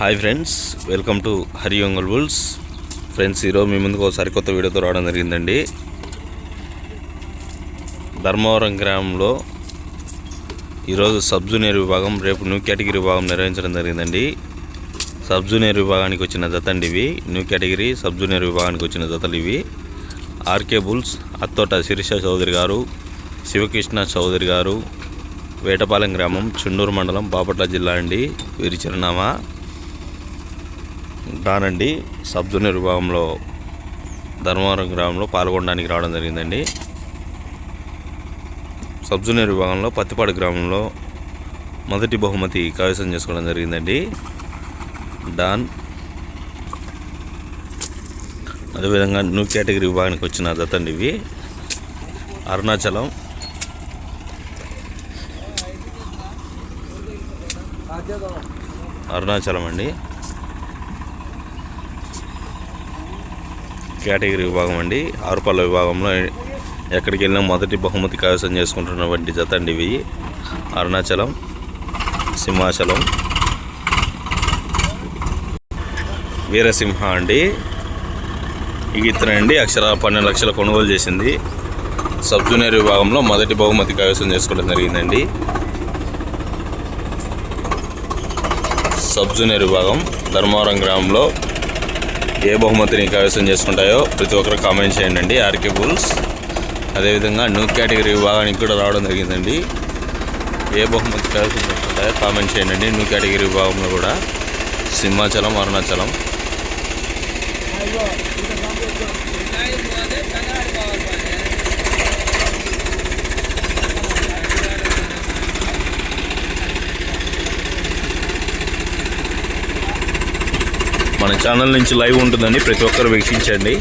Hi friends welcome to Hari Ongole bulls friends ఈరోజు మీ ముందుకు ఒకసారి కొత్త వీడియోతో రావడం జరిగిందండి. ధర్మవరం గ్రామంలో ఈరోజు సబ్ జూనియర్ విభాగం రేపు న్యూ కేటగిరీ విభాగం నిర్వహించడం జరిగిందండి. సబ్ జూనియర్ విభాగానికి వచ్చిన జతండి ఇవి. న్యూ కేటగిరీ సబ్ జూనియర్ విభాగానికి వచ్చిన జతలు ఇవి. ఆర్కే బుల్స్ అత్తోట శిరీష చౌదరి గారు శివకృష్ణ చౌదరి గారు వేటపాలెం గ్రామం చుండూరు మండలం బాపట్ల జిల్లా అండి. వీరి చిరునామా. దానండి సబ్జూనియర్ విభాగంలో ధర్మవరం గ్రామంలో పాల్గొనడానికి రావడం జరిగిందండి. సబ్జూనియర్ విభాగంలో పత్తిపాడు గ్రామంలో మొదటి బహుమతి కైవసం చేసుకోవడం జరిగిందండి. డాన్. అదేవిధంగా న్యూ కేటగిరీ విభాగానికి వచ్చిన దత్తండి ఇవి. అరుణాచలం. అరుణాచలం అండి. కేటగిరీ విభాగం అండి. ఆరుపల్ల విభాగంలో ఎక్కడికి వెళ్ళినా మొదటి బహుమతి కైవసం చేసుకుంటున్నటువంటి జత అండి ఇవి. అరుణాచలం సింహాచలం వీరసింహ అండి. ఇతనండి అక్షర పన్నెండు లక్షల కొనుగోలు చేసింది. సబ్ జూనియర్ విభాగంలో మొదటి బహుమతి కైవసం చేసుకోవడం జరిగిందండి. సబ్ జూనియర్ విభాగం ధర్మవరం గ్రామంలో ఏ బహుమతిని కైవసం చేసుకుంటాయో ప్రతి ఒక్కరు కామెంట్ చేయండి. అండి ఆర్కే బుల్స్ అదేవిధంగా న్యూ కేటగిరీ విభాగానికి కూడా రావడం జరిగిందండి. ఏ బహుమతి కైవసం చేసుకుంటాయో కామెంట్ చేయండి. న్యూ కేటగిరీ విభాగంలో కూడా. సింహాచలం అరుణాచలం. మన ఛానల్ నుంచి లైవ్ ఉంటుందండి ప్రతి ఒక్కరు వీక్షించండి.